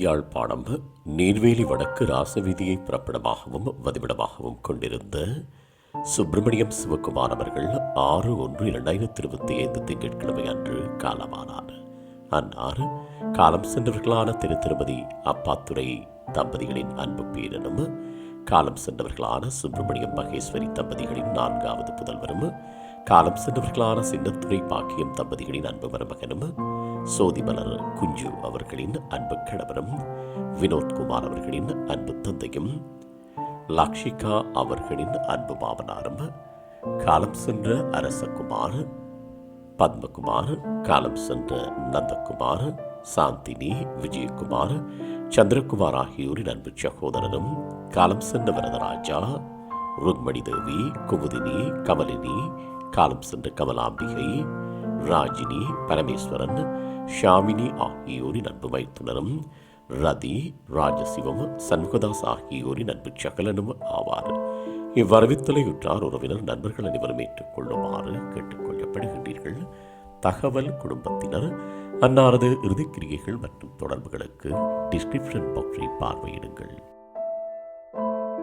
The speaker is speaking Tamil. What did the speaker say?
யாழ்ப்பாணம் நீர்வேலி வடக்கு ராசவீதியை பிறப்பிடமாகவும் வதிவிடமாகவும் கொண்டிருந்த சுப்பிரமணியம் சிவகுமார் அவர்கள் ஆறு ஒன்று இரண்டாயிரத்தி இருபத்தி ஐந்து திங்கட்கிழமை அன்று காலமானார். அன்னார் காலம் சென்றவர்களான திரு திருமதி அப்பாத்துறை தம்பதிகளின் அன்பு பேரனும் காலம் சென்றவர்களான சுப்பிரமணியம் மகேஸ்வரி தம்பதிகளின் நான்காவது புதல்வரும் காலம் சென்றவர்களான சின்னத்துறை பாக்கியம் தம்பதிகளின் அன்பு மருமகனும் சோதிமலர் குஞ்சு அவர்களின் அன்பு கணவரும் வினோத்குமார் அவர்களின் அன்பு தந்தையும் லக்ஷிகா அவர்களின் அன்பு மாமனாரும் காலம் சென்ற அரசகுமார் பத்மகுமார் காலம் சென்ற நந்தகுமார் சாந்தினி விஜயகுமார் சந்திரகுமார் ஆகியோரின் அன்பு சகோதரரும் காலம் சென்ற வரதராஜா ருக்மணி தேவி குமுதினி கமலினி காலம் சென்ற கமலாம்பிகை ராஜினி பரமேஸ்வரன் ஷாமினி ஆகியோரின் அன்பு வைத்துனரும் ரதி ராஜசிவம் சண்முகதாஸ் ஆகியோரின் அன்பு சகலனும் ஆவார். இவ்வரவித்தலையுற்றார் உறவினர் நண்பர்கள் அனைவரும் ஏற்றுக்கொள்ளுமாறு கேட்டுக்கொள்ளப்படுகின்றீர்கள் தகவல் குடும்பத்தினர் அன்னாரது இறுதிக்கிரியைகள் மற்றும் தொடர்புகளுக்கு டிஸ்கிரிப்ஷன் பாக்ஸை பார்வையிடுங்கள்.